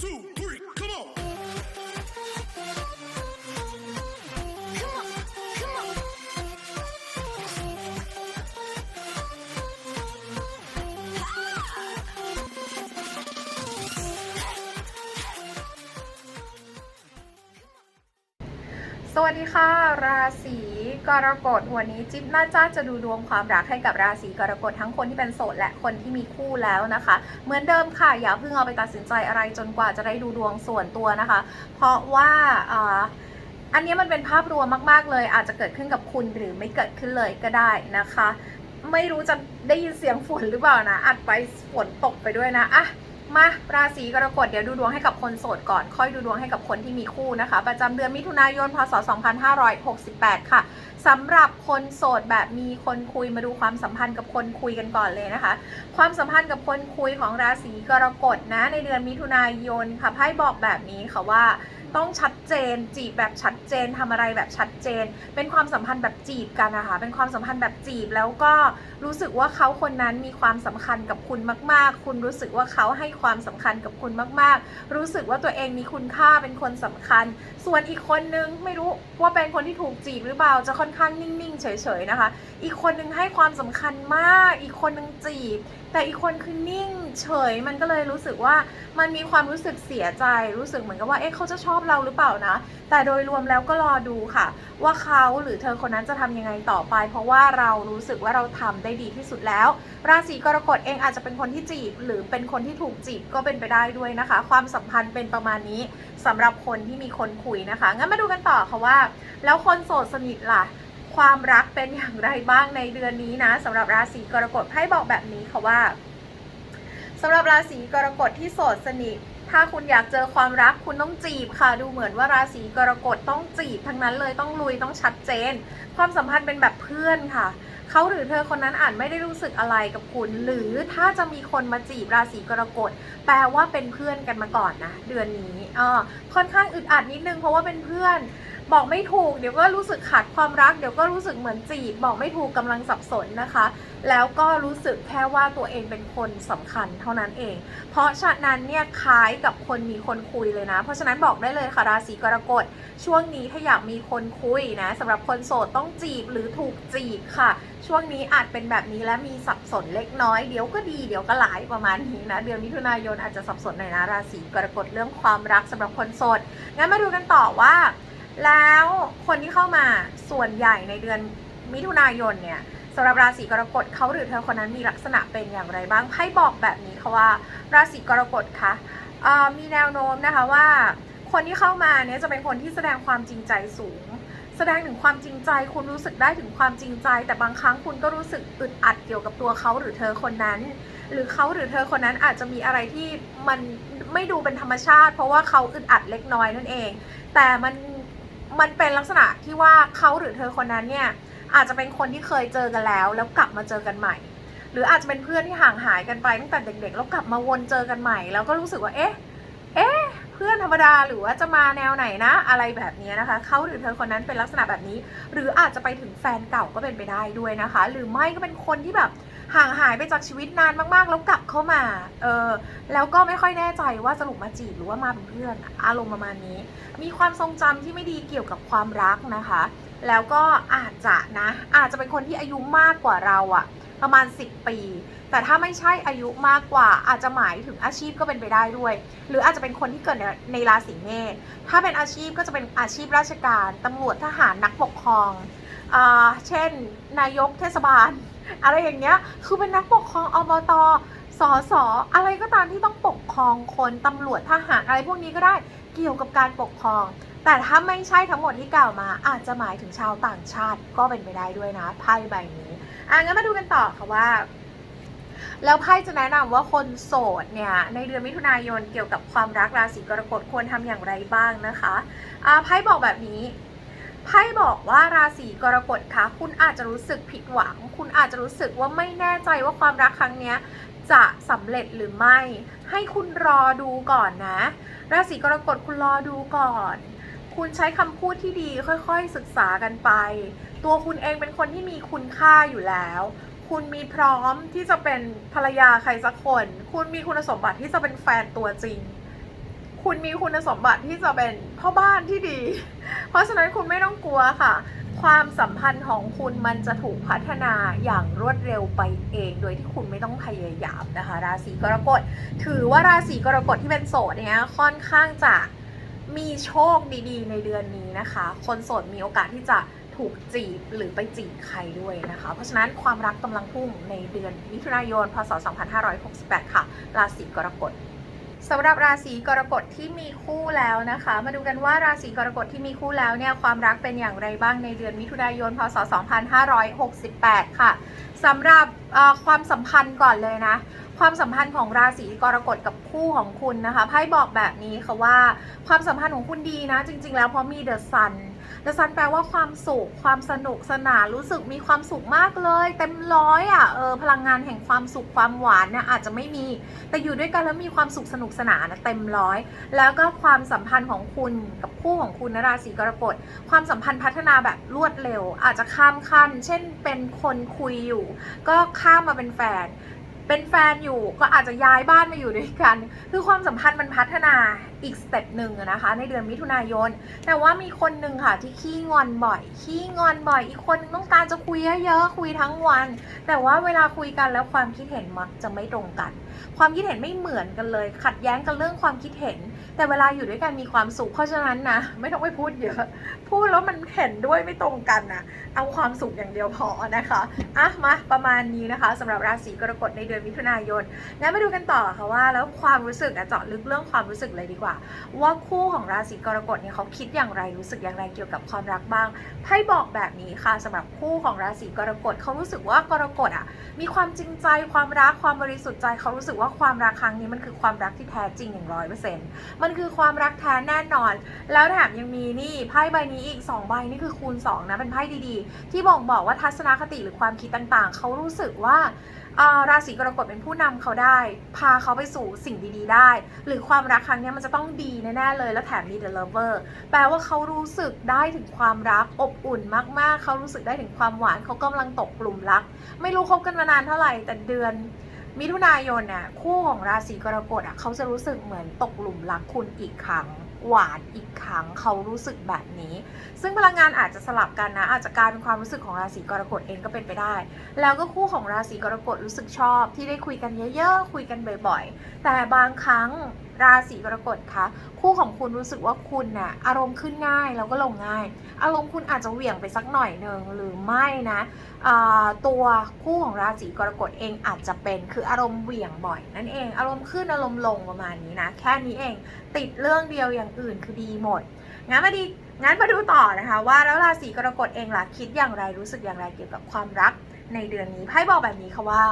two, วัสดีค่ะ ราศีกรกฎวันนี้จิ๊บน่าจะจะดูดวงความรักให้กับราศีกรกฎทั้งคนที่เป็นโสดและคนที่มีคู่แล้วนะคะ เหมือนเดิมค่ะ อย่าเพิ่งเอาไปตัดสินใจอะไรจนกว่าจะได้ดูดวงส่วนตัวนะคะ เพราะว่าอ่าอันนี้มันเป็นภาพรวมมาก ๆ เลย อาจจะเกิดขึ้นกับคุณหรือไม่เกิดขึ้นเลยก็ได้นะคะ ไม่รู้จะได้ยินเสียงฝนหรือเปล่านะอัดไปฝนตกไปด้วยนะอะ มาราศีกรกฎเดี๋ยวดูดวงให้กับคนโสดก่อน ค่อยดูดวงให้กับคนที่มีคู่นะคะ ประจำเดือนมิถุนายน พศ 2568 ค่ะสำหรับคนโสดแบบมีคนคุยมาดูความสัมพันธ์กับคนคุยกันก่อนเลยนะคะ ความสัมพันธ์กับคนคุยของราศีกรกฎนะในเดือนมิถุนายนค่ะไพ่บอกแบบนี้ค่ะว่า ต้องชัดเจน จีบแบบชัดเจนทำอะไรแบบชัดเจน เป็นความสัมพันธ์แบบจีบกันนะคะเป็นความสัมพันธ์แบบจีบแล้วก็รู้สึกว่าเขาคนนั้นมีความสำคัญกับคุณมาก ๆ คุณรู้สึกว่าเขาให้ความสำคัญกับคุณมาก ๆ รู้สึกว่าตัวเองมีคุณค่าเป็นคนสำคัญ ส่วนอีกคนนึงไม่รู้ว่าเป็นคนที่ถูกจีบหรือเปล่าจะค่อนข้างนิ่ง ๆ เฉย ๆ นะคะ อีกคนนึงให้ความสำคัญมาก อีกคนนึงจีบ แต่อีกคนคือนิ่งเฉยมันก็เลยรู้สึกว่ามันมีความรู้สึกเสียใจ รู้สึกเหมือนกับว่าเอ๊ะเขาจะชอบเราหรือเปล่านะ แต่โดยรวมแล้วก็รอดูค่ะ ว่าเขาหรือเธอคนนั้นจะทำยังไงต่อไป เพราะว่าเรารู้สึกว่าเราทำได้ดีที่สุดแล้ว ราศีกรกฎเองอาจจะเป็นคนที่จีบ หรือเป็นคนที่ถูกจีบก็เป็นไปได้ด้วยนะคะ ความสัมพันธ์เป็นประมาณนี้สำหรับคนที่มีคนคุยนะคะงั้นมาดูกันต่อค่ะว่า แล้วคนโสดสนิทล่ะความรักเป็นอย่างไรบ้างในเดือนนี้นะสำหรับราศีกรกฎไพ่บอกแบบนี้ค่ะว่า สำหรับราศีกรกฎที่โสดสนิท ถ้าคุณอยากเจอความรักคุณต้องจีบค่ะ ดูเหมือนว่าราศีกรกฎต้องจีบทั้งนั้นเลยต้องลุยต้องชัดเจน ความสัมพันธ์เป็นแบบเพื่อนค่ะ เขาหรือเธอคนนั้นอาจไม่ได้รู้สึกอะไรกับคุณ หรือถ้าจะมีคนมาจีบราศีกรกฎแปลว่าเป็นเพื่อนกันมาก่อนนะเดือนนี้อ่าค่อนข้างอึดอัดนิดนึงเพราะว่าเป็นเพื่อน บอกไม่ถูก เดี๋ยวก็รู้สึกขาดความรัก เดี๋ยวก็รู้สึกเหมือนจีบ บอกไม่ถูกกำลังสับสนนะคะ แล้วก็รู้สึกแค่ว่าตัวเองเป็นคนสำคัญเท่านั้นเอง เพราะฉะนั้นเนี่ยคล้ายกับคนมีคนคุยเลยนะ เพราะฉะนั้นบอกได้เลยค่ะราศีกรกฎช่วงนี้ถ้าอยากมีคนคุยนะสำหรับคนโสดต้องจีบหรือถูกจีบค่ะ ช่วงนี้อาจเป็นแบบนี้และมีสับสนเล็กน้อย เดี๋ยวก็ดีเดี๋ยวก็หลายประมาณนี้นะเดือนมิถุนายนอาจจะสับสนหน่อยนะราศีกรกฎเรื่องความรักสำหรับคนโสดงั้นมาดูกันต่อว่า แล้วคนที่เข้ามาส่วนใหญ่ในเดือนมิถุนายนเนี่ยสำหรับราศีกรกฎเขาหรือเธอคนนั้นมีลักษณะเป็นอย่างไรบ้างไพ่บอกแบบนี้ค่ะว่าราศีกรกฎคะเอ่อมีแนวโน้มนะคะว่า คนที่เข้ามาเนี่ยจะเป็นคนที่แสดงความจริงใจสูง แสดงถึงความจริงใจ คุณรู้สึกได้ถึงความจริงใจ แต่บางครั้งคุณก็รู้สึกอึดอัดเกี่ยวกับตัวเขาหรือเธอคนนั้น หรือเขาหรือเธอคนนั้นอาจจะมีอะไรที่มันไม่ดูเป็นธรรมชาติ เพราะว่าเขาอึดอัดเล็กน้อยนั่นเอง แต่มัน มันเป็นลักษณะที่ว่าเขาหรือเธอคนนั้นเนี่ยอาจจะเป็นคนที่เคยเจอกันแล้ว แล้วกลับมาเจอกันใหม่ หรืออาจจะเป็นเพื่อนที่ห่างหายกันไปตั้งแต่เด็กๆแล้วกลับมาวนเจอกันใหม่ แล้วก็รู้สึกว่าเอ๊ะเอ๊ะเพื่อนธรรมดาหรือว่าจะมาแนวไหนนะ อะไรแบบนี้นะคะเขาหรือเธอคนนั้นเป็นลักษณะแบบนี้ หรืออาจจะไปถึงแฟนเก่าก็เป็นไปได้ด้วยนะคะ หรือไม่ก็เป็นคนที่แบบ ห่างหายไปจากชีวิตนานมากๆ แล้วกลับเข้ามา เออแล้วก็ไม่ค่อยแน่ใจว่าสรุปมาจีบหรือว่ามาเป็นเพื่อน อารมณ์ประมาณนี้ มีความทรงจำที่ไม่ดีเกี่ยวกับความรักนะคะ แล้วก็อาจจะนะ อาจจะเป็นคนที่อายุมากกว่าเราอะประมาณ 10 ปี แต่ถ้าไม่ใช่อายุมากกว่า อาจจะหมายถึงอาชีพก็เป็นไปได้ด้วย หรืออาจจะเป็นคนที่เกิดในในราศีเมษ ถ้าเป็นอาชีพก็จะเป็นอาชีพราชการ ตำรวจ ทหาร นักปกครองอเช่น นายกเทศบาล อะไรอย่างเงี้ย คือเป็นนักปกครองอบตสอสออะไรก็ตามที่ต้องปกครองคนตำรวจทหารอะไรพวกนี้ก็ได้เกี่ยวกับการปกครอง แต่ถ้าไม่ใช่ทั้งหมดที่กล่าวมา อาจจะหมายถึงชาวต่างชาติก็เป็นไปได้ด้วยนะไพ่ใบนี้อะงั้นมาดูกันต่อค่ะว่า แล้วไพ่จะแนะนำว่าคนโสดเนี่ยในเดือนมิถุนายนเกี่ยวกับความรักราศีกรกฎควรทำอย่างไรบ้างนะคะอ่าไพ่บอกแบบนี้ ไพ่บอกว่าราศีกรกฎคะคุณอาจจะรู้สึกผิดหวัง คุณอาจจะรู้สึกว่าไม่แน่ใจว่าความรักครั้งเนี้ยจะสำเร็จหรือไม่ ให้คุณรอดูก่อนนะ ราศีกรกฎคุณรอดูก่อน คุณใช้คำพูดที่ดีค่อยๆศึกษากันไป ตัวคุณเองเป็นคนที่มีคุณค่าอยู่แล้ว คุณมีพร้อมที่จะเป็นภรรยาใครสักคน คุณมีคุณสมบัติที่จะเป็นแฟนตัวจริง คุณมีคุณสมบัติที่จะเป็นพ่อบ้านที่ดี ราะฉะนั้นคุณไม่ต้องกลัวค่ะ ความสัมพันธ์ของคุณมันจะถูกพัฒนาอย่างรวดเร็วไปเอง โดยที่คุณไม่ต้องพยายามนะคะ ราศีกรกฎถือว่าราศีกรกฎที่เป็นโสดเนี้ยค่อนข้างจะมีโชคดีๆ ในเดือนนี้นะคะ คนโสดมีโอกาสที่จะถูกจีบหรือไปจีบใครด้วยนะคะ เพราะฉะนั้นความรักกำลังพุ่งในเดือนมิถุนายน พศ 2568 ค่ะ ราศีกรกฎ สำหรับราศีกรกฎที่มีคู่แล้วนะคะ มาดูกันว่าราศีกรกฎที่มีคู่แล้วเนี่ยความรักเป็นอย่างไรบ้างในเดือนมิถุนายนพศ 2568 ค่ะสำหรับความสัมพันธ์ก่อนเลยนะ ความสัมพันธ์ของราศีกรกฎกับคู่ของคุณนะคะไพ่บอกแบบนี้ค่ะว่าความสัมพันธ์ของคุณดีนะ จริง ๆ แล้วเพราะมีเดอะซัน ดอะซันแปลว่าความสุข ความสนุกสนานรู้สึกมีความสุขมากเลย เต็มร้อยอะเออพลังงานแห่งความสุขความหวานเนี่ยอาจจะไม่มี แต่อยู่ด้วยกันแล้วมีความสุขสนุกสนานนะเต็มร้อย แล้วก็ความสัมพันธ์ของคุณกับคู่ของคุณนะราศีกรกฎความสัมพันธ์พัฒนาแบบรวดเร็ว อาจจะข้ามขั้น เช่นเป็นคนคุยอยู่ ก็ข้ามมาเป็นแฟน เป็นแฟนอยู่ก็อาจจะย้ายบ้านมาอยู่ด้วยกัน คือความสัมพันธ์มันพัฒนาอีกสเต็ปหนึ่งนะคะ ในเดือนมิถุนายน แต่ว่ามีคนหนึ่งค่ะที่ขี้งอนบ่อย ขี้งอนบ่อย อีกคนต้องการจะคุยเยอะๆคุยทั้งวัน แต่ว่าเวลาคุยกันแล้วความคิดเห็นมักจะไม่ตรงกัน ความคิดเห็นไม่เหมือนกันเลย ขัดแย้งกันเรื่องความคิดเห็น แต่เวลาอยู่ด้วยกันมีความสุขเพราะฉะนั้นนะไม่ต้องไปพูดเยอะ พูดแล้วมันเห็นด้วยไม่ตรงกันนะเอาความสุขอย่างเดียวพอนะคะอะมาประมาณนี้นะคะสำหรับราศีกรกฎในเดือนมิถุนายนงั้นมาดูกันต่อค่ะว่า แล้วความรู้สึกอะเจาะลึกเรื่องความรู้สึกเลยดีกว่า ว่าคู่ของราศีกรกฎเนี่ยเขาคิดอย่างไรรู้สึกอย่างไรเกี่ยวกับความรักบ้างไพ่บอกแบบนี้ค่ะสำหรับคู่ของราศีกรกฎเขารู้สึกว่ากรกฎอะมีความจริงใจความรักความบริสุทธิ์ใจเขารู้สึกึกว่าความรักครั้งนี้มันคือความรักที่แท้จริงอย่างร้อยเปอร์เซ็นต์มันคือความรักแท้แน่นอน แล้วแถมยังมีนี่ไพ่ใบนี้อีก 2 ใบนี่คือคูณ 2 นะเป็นไพ่ดีๆ ที่บอกบอกว่าทัศนคติหรือความคิดต่างๆ เขารู้สึกว่าราศีกรกฎเป็นผู้นำเขาได้ พาเขาไปสู่สิ่งดีๆได้ หรือความรักครั้งนี้มันจะต้องดีแน่ๆเลย แล้วแถมมี the lover แปลว่าเขารู้สึกได้ถึงความรักอบอุ่นมากๆ เขารู้สึกได้ถึงความหวานเขากำลังตกกลุ่มรัก ไม่รู้คบกันมานานเท่าไหร่แต่เดือน มิถุนายนเนี่ยคู่ของราศีกรกฎอะเขาจะรู้สึกเหมือนตกหลุมรักคุณอีกครั้งหวานอีกครั้งเขารู้สึกแบบนี้ ซึ่งพลังงานอาจจะสลับกันนะ อาจจะกลายเป็นความรู้สึกของราศีกรกฎเองก็เป็นไปได้ แล้วก็คู่ของราศีกรกฎรู้สึกชอบ ที่ได้คุยกันเยอะๆ คุยกันบ่อยๆ แต่บางครั้ง ราศีกรกฎคะคู่ของคุณรู้สึกว่าคุณน่ะอารมณ์ขึ้นง่ายแล้วก็ลงง่าย อารมณ์คุณอาจจะเหวี่ยงไปสักหน่อยหนึ่งหรือไม่นะตัวคู่ของราศีกรกฎเองอาจจะเป็นคืออารมณ์เหวี่ยงบ่อยนั่นเองอารมณ์ขึ้นอารมณ์ลงประมาณนี้นะแค่นี้เองติดเรื่องเดียวอย่างอื่นคือดีหมดงั้นมาดีงั้นมาดูต่อนะคะ ว่าแล้วราศีกรกฎเองล่ะคิดอย่างไรรู้สึกอย่างไรเกี่ยวกับความรักในเดือนนี้ไพ่บอกแบบนี้ค่ะว่า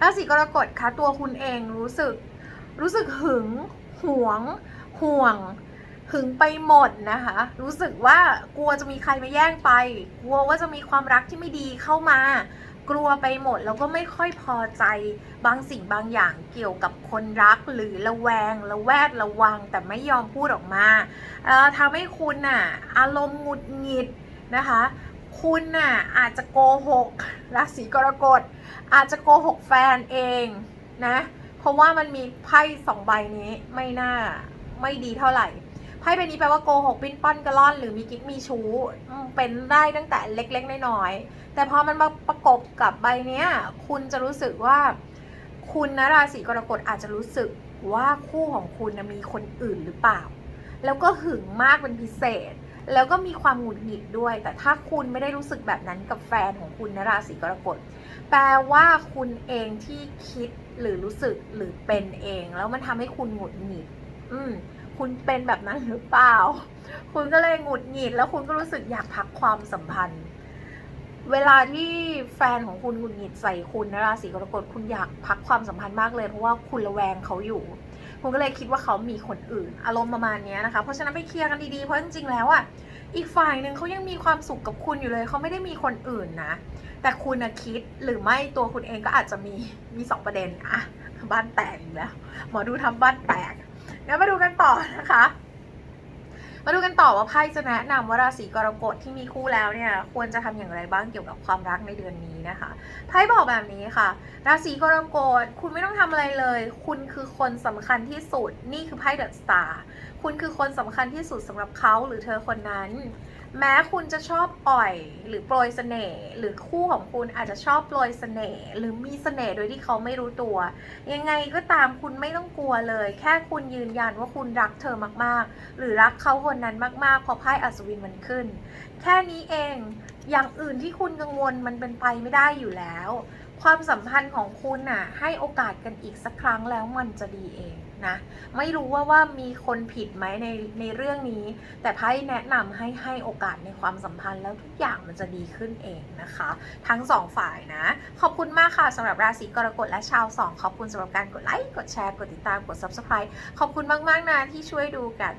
ราศีกรกฎคะตัวคุณเองรู้สึก รู้สึกหึงหวง ห่วง หึงไปหมดนะคะ รู้สึกว่ากลัวจะมีใครมาแย่งไป กลัวว่าจะมีความรักที่ไม่ดีเข้ามา กลัวไปหมดแล้วก็ไม่ค่อยพอใจบางสิ่งบางอย่างเกี่ยวกับคนรักหรือระแวงระแวดระวังแต่ไม่ยอมพูดออกมาทำให้คุณน่ะอารมณ์หงุดหงิดนะคะคุณน่ะอาจจะโกหกราศีกรกฎอาจจะโกหกแฟนเองนะ เพราะว่ามันมีไพ่สองใบนี้ไม่น่าไม่ดีเท่าไหร่ไพ่ใบนี้แปลว่าโกหกปิ้นป้อนกระล่อนหรือมีกิ๊กมีชู้เป็นได้ตั้งแต่เล็กๆน้อยๆแต่พอมันมาประกบกับใบเนี้ย คุณจะรู้สึกว่า คุณนะราศีกรกฎอาจจะรู้สึกว่าคู่ของคุณนะมีคนอื่นหรือเปล่า แล้วก็หึงมากเป็นพิเศษ แล้วก็มีความหงุดหงิดด้วย แต่ถ้าคุณไม่ได้รู้สึกแบบนั้นกับแฟนของคุณนะราศีกรกฎแปลว่าคุณเองที่คิดหรือรู้สึกหรือเป็นเอง แล้วมันทำให้คุณหงุดหงิด อืมคุณเป็นแบบนั้นหรือเปล่า คุณก็เลยหงุดหงิด แล้วคุณก็รู้สึกอยากพักความสัมพันธ์ เวลาที่แฟนของคุณหงุดหงิดใส่คุณนะราศีกรกฎคุณอยากพักความสัมพันธ์มากเลย เพราะว่าคุณระแวงเขาอยู่ คุณก็เลยคิดว่าเขามีคนอื่น อารมณ์ประมาณนี้นะคะ เพราะฉะนั้นไปเคลียร์กันดีๆ เพราะจริงๆแล้วอะอีกฝ่ายหนึ่งเขายังมีความสุขกับคุณอยู่เลย เขาไม่ได้มีคนอื่นนะ แต่คุณนะคิดหรือไม่ตัวคุณเองก็อาจจะมีมีสองประเด็นอะบ้านแตกอีกแล้ว หมอดูทำบ้านแตกงั้นมาดูกันต่อนะคะ มาดูกันต่อว่าไพ่จะแนะนำว่าราศีกรกฎที่มีคู่แล้วเนี่ยควรจะทำอย่างไรบ้างเกี่ยวกับความรักในเดือนนี้นะคะไพ่บอกแบบนี้ค่ะ ราศีกรกฎคุณไม่ต้องทำอะไรเลย คุณคือคนสำคัญที่สุด นี่คือไพ่เดอะสตาร์คุณคือคนสำคัญที่สุดสำหรับเขาหรือเธอคนนั้น แม้คุณจะชอบอ่อยหรือโปรยเสน่ห์หรือคู่ของคุณอาจจะชอบโปรยเสน่ห์หรือมีเสน่ห์โดยที่เขาไม่รู้ตัว ยังไงก็ตามคุณไม่ต้องกลัวเลย แค่คุณยืนยันว่าคุณรักเธอมากๆ หรือรักเขาคนนั้นมากๆเพราะไพ่อัศวินมันขึ้น แค่นี้เองอย่างอื่นที่คุณกังวลมันเป็นไปไม่ได้อยู่แล้ว ความสัมพันธ์ของคุณน่ะให้โอกาสกันอีกสักครั้งแล้วมันจะดีเองนะไม่รู้ว่าว่ามีคนผิดไหมในในเรื่องนี้ แต่ไพ่แนะนำให้ให้โอกาสในความสัมพันธ์แล้วทุกอย่างมันจะดีขึ้นเองนะคะ ทั้งสองฝ่ายนะ ขอบคุณมากค่ะสำหรับราศีกรกฎและชาวสองขอบคุณสำหรับการกดไลค์กดแชร์กดติดตามกด subscribe ขอบคุณมาก ๆ นะที่ช่วยดูกัน